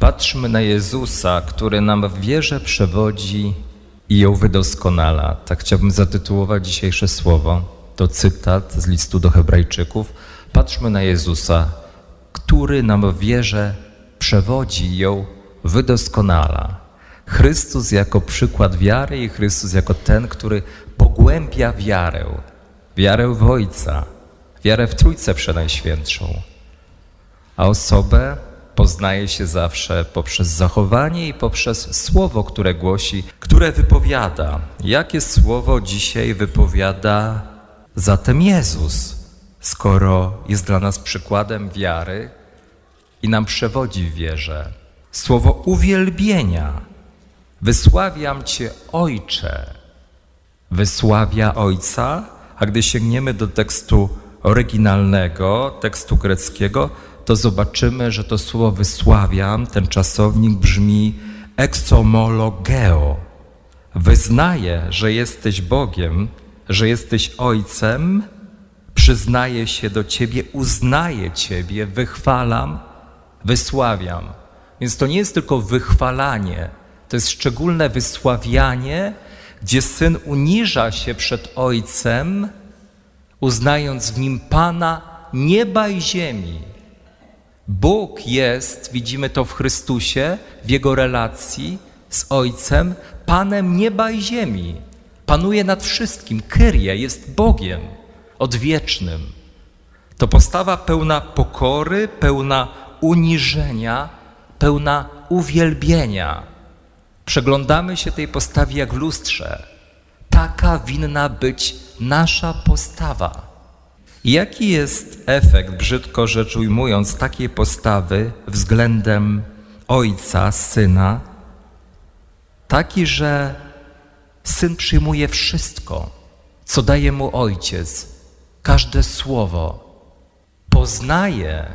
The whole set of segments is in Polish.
Patrzmy na Jezusa, który nam w wierze przewodzi i ją wydoskonala. Tak chciałbym zatytułować dzisiejsze słowo. To cytat z listu do Hebrajczyków. Patrzmy na Jezusa, który nam w wierze przewodzi i ją wydoskonala. Chrystus jako przykład wiary i Chrystus jako ten, który pogłębia wiarę. Wiarę w Ojca, wiarę w Trójcę Przenajświętszą. A osobę poznaje się zawsze poprzez zachowanie i poprzez słowo, które głosi, które wypowiada. Jakie słowo dzisiaj wypowiada zatem Jezus, skoro jest dla nas przykładem wiary i nam przewodzi w wierze? Słowo uwielbienia. Wysławiam Cię, Ojcze. Wysławia Ojca, a gdy sięgniemy do tekstu oryginalnego, tekstu greckiego, to zobaczymy, że to słowo wysławiam, ten czasownik brzmi exomologeo. Wyznaję, że jesteś Bogiem, że jesteś Ojcem, przyznaję się do Ciebie, uznaję Ciebie, wychwalam, wysławiam. Więc to nie jest tylko wychwalanie, to jest szczególne wysławianie, gdzie Syn uniża się przed Ojcem, uznając w Nim Pana nieba i ziemi. Bóg jest, widzimy to w Chrystusie, w Jego relacji z Ojcem, Panem nieba i ziemi. Panuje nad wszystkim, Kyrie, jest Bogiem odwiecznym. To postawa pełna pokory, pełna uniżenia, pełna uwielbienia. Przeglądamy się tej postawie jak w lustrze. Taka winna być nasza postawa. Jaki jest efekt, brzydko rzecz ujmując, takiej postawy względem ojca, syna? Taki, że syn przyjmuje wszystko, co daje mu ojciec, każde słowo. Poznaje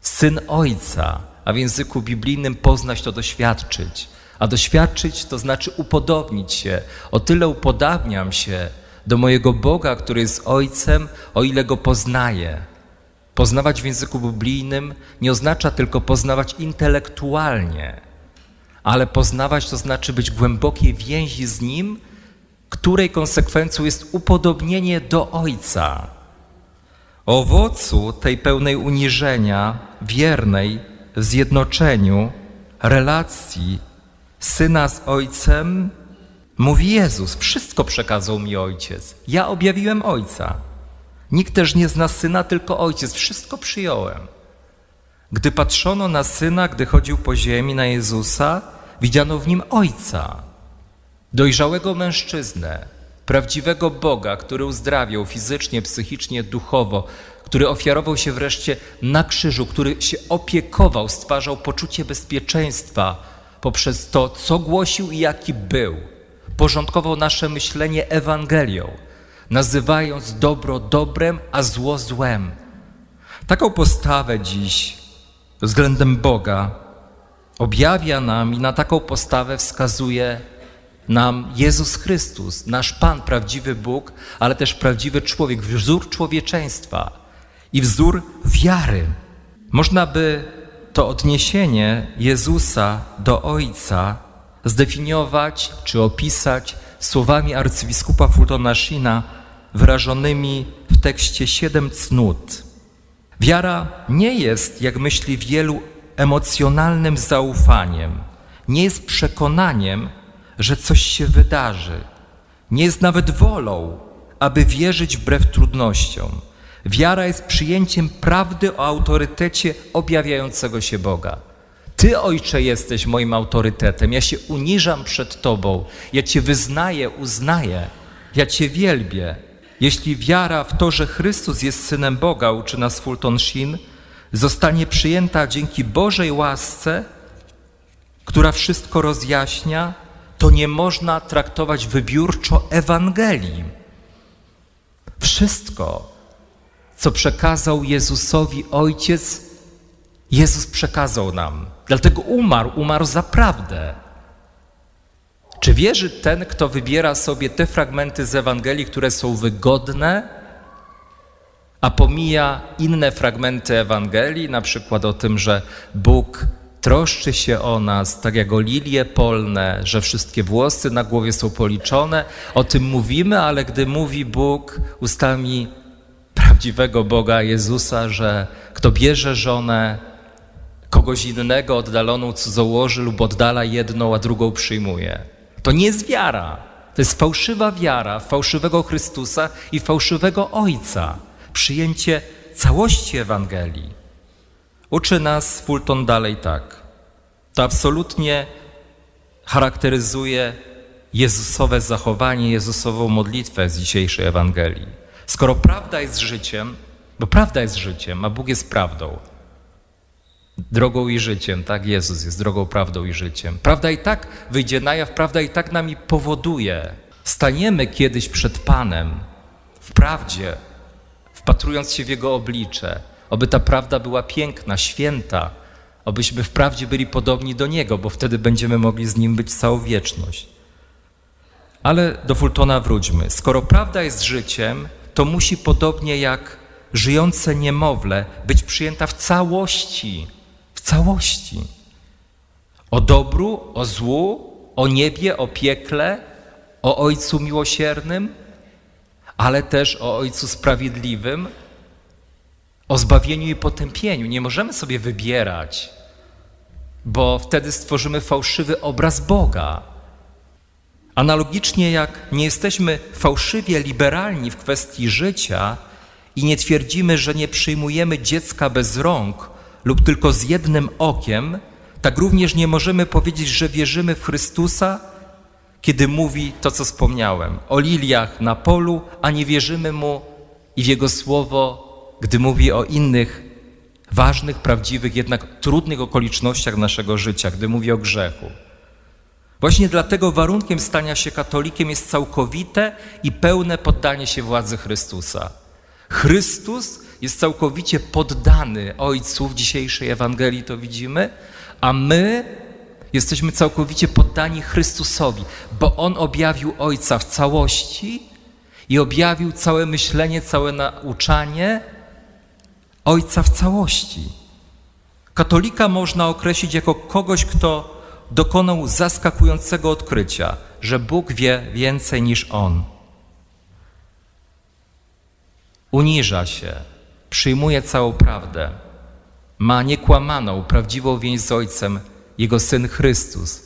syn ojca, a w języku biblijnym poznać to doświadczyć. A doświadczyć to znaczy upodobnić się. O tyle upodabniam się do mojego Boga, który jest Ojcem, o ile Go poznaję. Poznawać w języku biblijnym nie oznacza tylko poznawać intelektualnie, ale poznawać to znaczy być głębokiej więzi z Nim, której konsekwencją jest upodobnienie do Ojca. Owocu tej pełnej uniżenia, wiernej zjednoczeniu, relacji Syna z Ojcem, mówi Jezus, wszystko przekazał mi Ojciec. Ja objawiłem Ojca. Nikt też nie zna Syna, tylko Ojciec. Wszystko przyjąłem. Gdy patrzono na Syna, gdy chodził po ziemi, na Jezusa, widziano w Nim Ojca. Dojrzałego mężczyznę, prawdziwego Boga, który uzdrawiał fizycznie, psychicznie, duchowo, który ofiarował się wreszcie na krzyżu, który się opiekował, stwarzał poczucie bezpieczeństwa poprzez to, co głosił i jaki był. Porządkował nasze myślenie Ewangelią, nazywając dobro dobrem, a zło złem. Taką postawę dziś względem Boga objawia nam i na taką postawę wskazuje nam Jezus Chrystus, nasz Pan, prawdziwy Bóg, ale też prawdziwy człowiek, wzór człowieczeństwa i wzór wiary. Można by to odniesienie Jezusa do Ojca zdefiniować czy opisać słowami arcybiskupa Fultona Shina wyrażonymi w tekście Siedem cnót. Wiara nie jest, jak myśli wielu, emocjonalnym zaufaniem, nie jest przekonaniem, że coś się wydarzy, nie jest nawet wolą, aby wierzyć wbrew trudnościom. Wiara jest przyjęciem prawdy o autorytecie objawiającego się Boga. Ty, Ojcze, jesteś moim autorytetem. Ja się uniżam przed Tobą. Ja Cię wyznaję, uznaję. Ja Cię wielbię. Jeśli wiara w to, że Chrystus jest Synem Boga, uczy nas Fulton Sheen, zostanie przyjęta dzięki Bożej łasce, która wszystko rozjaśnia, to nie można traktować wybiórczo Ewangelii. Wszystko, co przekazał Jezusowi Ojciec, Jezus przekazał nam. Dlatego umarł, umarł za prawdę. Czy wierzy ten, kto wybiera sobie te fragmenty z Ewangelii, które są wygodne, a pomija inne fragmenty Ewangelii, na przykład o tym, że Bóg troszczy się o nas, tak jak o lilie polne, że wszystkie włosy na głowie są policzone. O tym mówimy, ale gdy mówi Bóg ustami prawdziwego Boga Jezusa, że kto bierze żonę kogoś innego, oddaloną cudzołoży lub oddala jedną, a drugą przyjmuje. To nie jest wiara. To jest fałszywa wiara fałszywego Chrystusa i fałszywego Ojca. Przyjęcie całości Ewangelii. Uczy nas Fulton dalej tak. To absolutnie charakteryzuje Jezusowe zachowanie, Jezusową modlitwę z dzisiejszej Ewangelii. Skoro prawda jest życiem, bo prawda jest życiem, a Bóg jest prawdą, drogą i życiem, tak? Jezus jest drogą, prawdą i życiem. Prawda i tak wyjdzie na jaw, prawda i tak nami powoduje. Staniemy kiedyś przed Panem w prawdzie, wpatrując się w Jego oblicze, oby ta prawda była piękna, święta, obyśmy wprawdzie byli podobni do Niego, bo wtedy będziemy mogli z Nim być całą wieczność. Ale do Fultona wróćmy. Skoro prawda jest życiem, to musi podobnie jak żyjące niemowlę być przyjęta w całości. Całości. O dobru, o złu, o niebie, o piekle, o Ojcu miłosiernym, ale też o Ojcu sprawiedliwym, o zbawieniu i potępieniu. Nie możemy sobie wybierać, bo wtedy stworzymy fałszywy obraz Boga. Analogicznie jak nie jesteśmy fałszywie liberalni w kwestii życia i nie twierdzimy, że nie przyjmujemy dziecka bez rąk lub tylko z jednym okiem, tak również nie możemy powiedzieć, że wierzymy w Chrystusa, kiedy mówi to, co wspomniałem, o liliach na polu, a nie wierzymy Mu i w Jego słowo, gdy mówi o innych ważnych, prawdziwych, jednak trudnych okolicznościach naszego życia, gdy mówi o grzechu. Właśnie dlatego warunkiem stania się katolikiem jest całkowite i pełne poddanie się władzy Chrystusa. Chrystus jest całkowicie poddany Ojcu w dzisiejszej Ewangelii, to widzimy, a my jesteśmy całkowicie poddani Chrystusowi, bo On objawił Ojca w całości i objawił całe myślenie, całe nauczanie Ojca w całości. Katolika można określić jako kogoś, kto dokonał zaskakującego odkrycia, że Bóg wie więcej niż On. Uniża się, przyjmuje całą prawdę, ma niekłamaną, prawdziwą więź z Ojcem, Jego Syn Chrystus,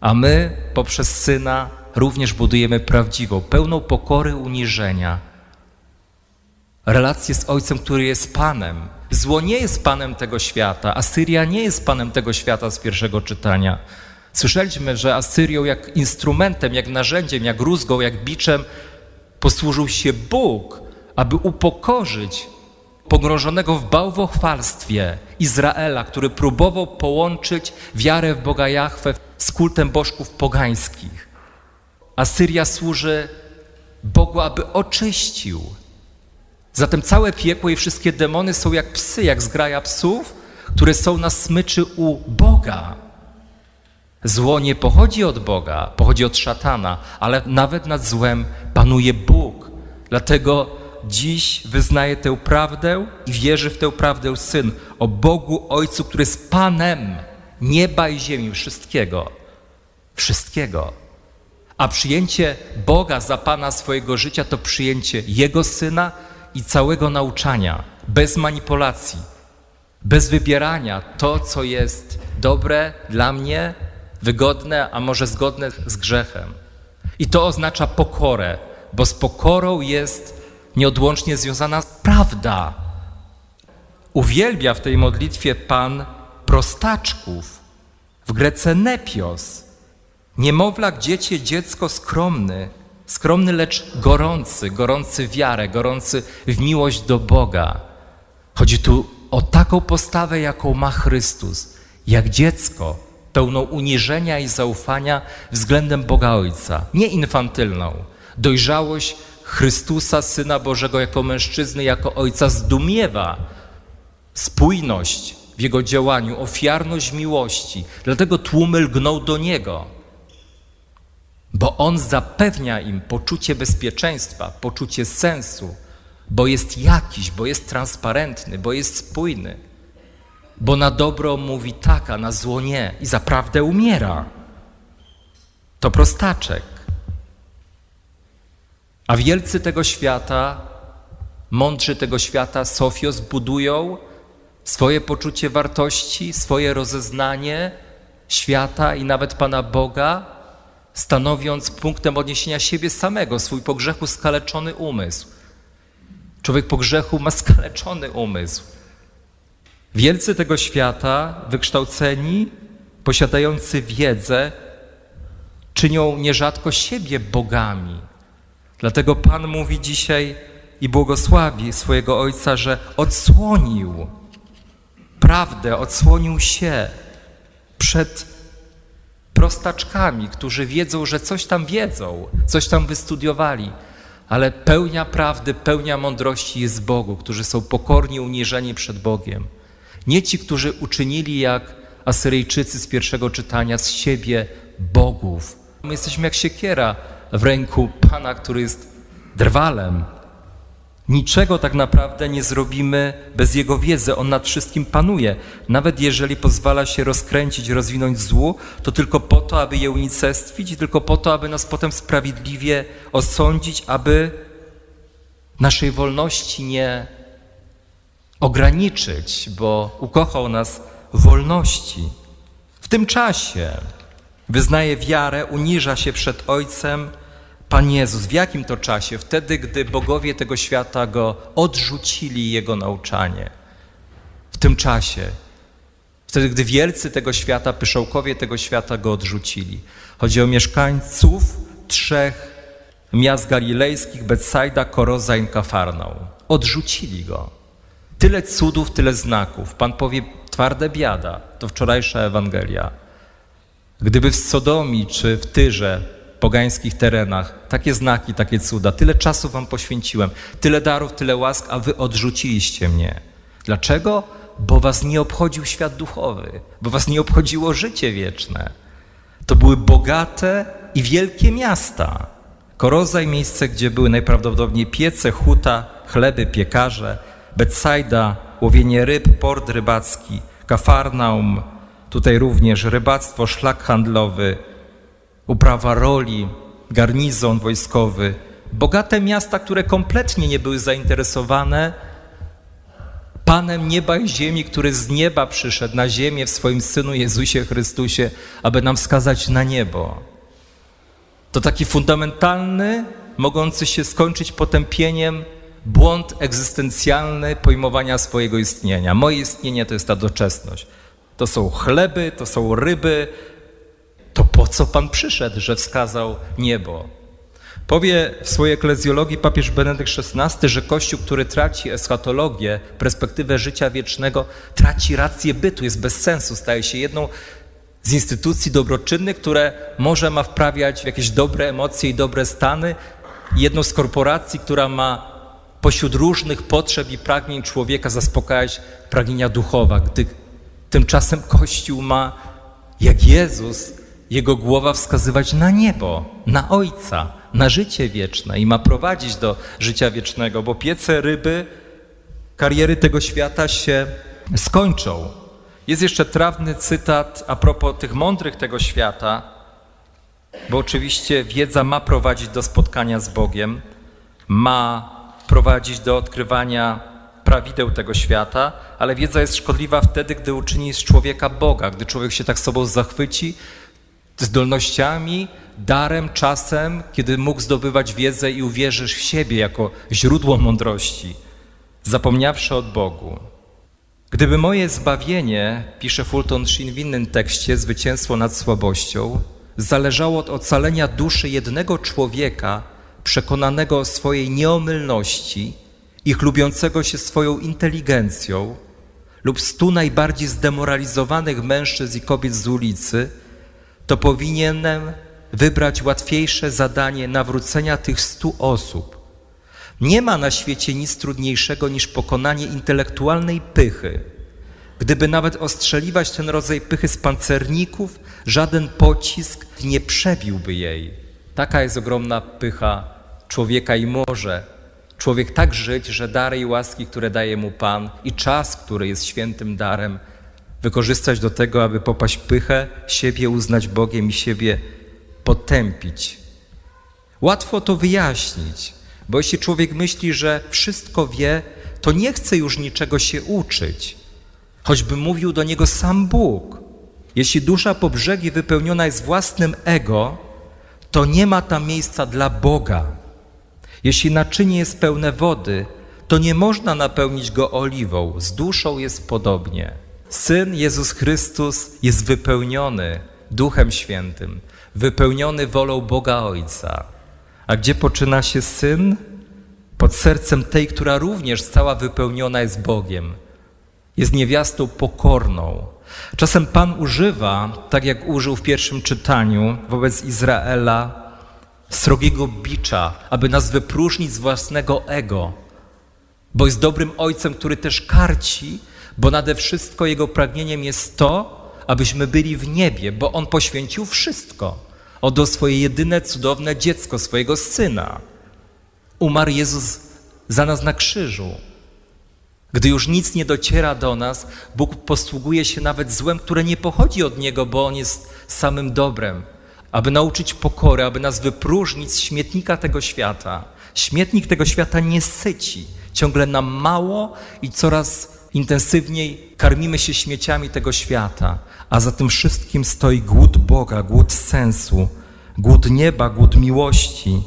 a my poprzez Syna również budujemy prawdziwą, pełną pokory, uniżenia, relację z Ojcem, który jest Panem. Zło nie jest Panem tego świata, Asyria nie jest Panem tego świata z pierwszego czytania. Słyszeliśmy, że Asyrią jak instrumentem, jak narzędziem, jak rózgą, jak biczem posłużył się Bóg, aby upokorzyć pogrążonego w bałwochwalstwie Izraela, który próbował połączyć wiarę w Boga Jahwe z kultem bożków pogańskich. Asyria służy Bogu, aby oczyścił. Zatem całe piekło i wszystkie demony są jak psy, jak zgraja psów, które są na smyczy u Boga. Zło nie pochodzi od Boga, pochodzi od szatana, ale nawet nad złem panuje Bóg. Dlatego dziś wyznaje tę prawdę i wierzy w tę prawdę Syn o Bogu Ojcu, który jest Panem nieba i ziemi, wszystkiego. Wszystkiego. A przyjęcie Boga za Pana swojego życia to przyjęcie Jego Syna i całego nauczania, bez manipulacji, bez wybierania to, co jest dobre dla mnie, wygodne, a może zgodne z grzechem. I to oznacza pokorę, bo z pokorą jest nieodłącznie związana prawda. Uwielbia w tej modlitwie Pan prostaczków, w Grece nepios, niemowlak, dziecię, dziecko skromny, skromny, lecz gorący, gorący wiarę, gorący w miłość do Boga. Chodzi tu o taką postawę, jaką ma Chrystus, jak dziecko, pełną uniżenia i zaufania względem Boga Ojca, nie infantylną. Dojrzałość Chrystusa, Syna Bożego, jako mężczyzny, jako Ojca zdumiewa spójność w Jego działaniu, ofiarność miłości. Dlatego tłumy lgną do Niego, bo On zapewnia im poczucie bezpieczeństwa, poczucie sensu, bo jest jakiś, bo jest transparentny, bo jest spójny. bo na dobro mówi tak, a na zło nie i zaprawdę umiera. To prostaczek. A wielcy tego świata, mądrzy tego świata, Sofios, budują swoje poczucie wartości, swoje rozeznanie świata i nawet Pana Boga, stanowiąc punktem odniesienia siebie samego, swój po grzechu skaleczony umysł. Człowiek po grzechu ma skaleczony umysł. Wielcy tego świata, wykształceni, posiadający wiedzę, czynią nierzadko siebie bogami. Dlatego Pan mówi dzisiaj i błogosławi swojego Ojca, że odsłonił prawdę, odsłonił się przed prostaczkami, którzy wiedzą, że coś tam wiedzą, coś tam wystudiowali, ale pełnia prawdy, pełnia mądrości jest Bogu, którzy są pokorni, uniżeni przed Bogiem. Nie ci, którzy uczynili jak Asyryjczycy z pierwszego czytania z siebie bogów. My jesteśmy jak siekiera w ręku Pana, który jest drwalem. Niczego tak naprawdę nie zrobimy bez Jego wiedzy. On nad wszystkim panuje. Nawet jeżeli pozwala się rozkręcić, rozwinąć złu, to tylko po to, aby je unicestwić tylko po to, aby nas potem sprawiedliwie osądzić, aby naszej wolności nie ograniczyć, bo ukochał nas wolności. W tym czasie wyznaje wiarę, uniża się przed Ojcem Pan Jezus. W jakim to czasie? Wtedy, gdy bogowie tego świata go odrzucili jego nauczanie. W tym czasie. Wtedy, gdy wielcy tego świata, pyszałkowie tego świata go odrzucili. Chodzi o mieszkańców trzech miast galilejskich, Betsaida, Koroza i Kafarnaum. Odrzucili go. Tyle cudów, tyle znaków. Pan powie, twarde biada. To wczorajsza Ewangelia. Gdyby w Sodomii czy w Tyrze, pogańskich terenach, takie znaki, takie cuda, tyle czasu wam poświęciłem, tyle darów, tyle łask, a wy odrzuciliście mnie. Dlaczego? Bo was nie obchodził świat duchowy, bo was nie obchodziło życie wieczne. To były bogate i wielkie miasta. Korozaj, miejsce, gdzie były najprawdopodobniej piece, huta, chleby, piekarze, Betsaida, łowienie ryb, port rybacki, Kafarnaum, tutaj również rybactwo, szlak handlowy, uprawa roli, garnizon wojskowy, bogate miasta, które kompletnie nie były zainteresowane Panem nieba i ziemi, który z nieba przyszedł na ziemię w swoim Synu Jezusie Chrystusie, aby nam wskazać na niebo. To taki fundamentalny, mogący się skończyć potępieniem błąd egzystencjalny pojmowania swojego istnienia. Moje istnienie to jest ta doczesność. To są chleby, to są ryby. To po co Pan przyszedł, że wskazał niebo? Powie w swojej eklezjologii papież Benedykt XVI, że Kościół, który traci eschatologię, perspektywę życia wiecznego, traci rację bytu, jest bez sensu, staje się jedną z instytucji dobroczynnych, które może ma wprawiać w jakieś dobre emocje i dobre stany, jedną z korporacji, która ma pośród różnych potrzeb i pragnień człowieka zaspokajać pragnienia duchowa, gdy tymczasem Kościół ma, jak Jezus, jego głowa wskazywać na niebo, na Ojca, na życie wieczne i ma prowadzić do życia wiecznego, bo piece ryby kariery tego świata się skończą. Jest jeszcze trawny cytat a propos tych mądrych tego świata, bo oczywiście wiedza ma prowadzić do spotkania z Bogiem, ma prowadzić do odkrywania prawideł tego świata, ale wiedza jest szkodliwa wtedy, gdy uczyni z człowieka Boga, gdy człowiek się tak sobą zachwyci, zdolnościami, darem, czasem, kiedy mógł zdobywać wiedzę i uwierzysz w siebie jako źródło mądrości, zapomniawszy od Bogu. Gdyby moje zbawienie, pisze Fulton Sheen w innym tekście, zwycięstwo nad słabością, zależało od ocalenia duszy jednego człowieka, przekonanego o swojej nieomylności i chlubiącego się swoją inteligencją, lub stu najbardziej zdemoralizowanych mężczyzn i kobiet z ulicy, to powinienem wybrać łatwiejsze zadanie nawrócenia tych stu osób. Nie ma na świecie nic trudniejszego niż pokonanie intelektualnej pychy. Gdyby nawet ostrzeliwać ten rodzaj pychy z pancerników, żaden pocisk nie przebiłby jej. Taka jest ogromna pycha człowieka i może człowiek tak żyć, że dary i łaski, które daje mu Pan i czas, który jest świętym darem, wykorzystać do tego, aby popaść pychę, siebie uznać Bogiem i siebie potępić. Łatwo to wyjaśnić, bo jeśli człowiek myśli, że wszystko wie, to nie chce już niczego się uczyć, choćby mówił do niego sam Bóg. Jeśli dusza po brzegi wypełniona jest własnym ego, to nie ma tam miejsca dla Boga. Jeśli naczynie jest pełne wody, to nie można napełnić go oliwą. Z duszą jest podobnie. Syn Jezus Chrystus jest wypełniony Duchem Świętym, wypełniony wolą Boga Ojca. A gdzie poczyna się syn? Pod sercem tej, która również cała wypełniona jest Bogiem. Jest niewiastą pokorną. Czasem Pan używa, tak jak użył w pierwszym czytaniu wobec Izraela, srogiego bicza, aby nas wypróżnić z własnego ego, bo jest dobrym ojcem, który też karci, bo nade wszystko jego pragnieniem jest to, abyśmy byli w niebie, bo on poświęcił wszystko. Oddał swoje jedyne cudowne dziecko, swojego syna. Umarł Jezus za nas na krzyżu. Gdy już nic nie dociera do nas, Bóg posługuje się nawet złem, które nie pochodzi od Niego, bo On jest samym dobrem, aby nauczyć pokory, aby nas wypróżnić z śmietnika tego świata. Śmietnik tego świata nie syci, ciągle nam mało i coraz intensywniej karmimy się śmieciami tego świata, a za tym wszystkim stoi głód Boga, głód sensu, głód nieba, głód miłości,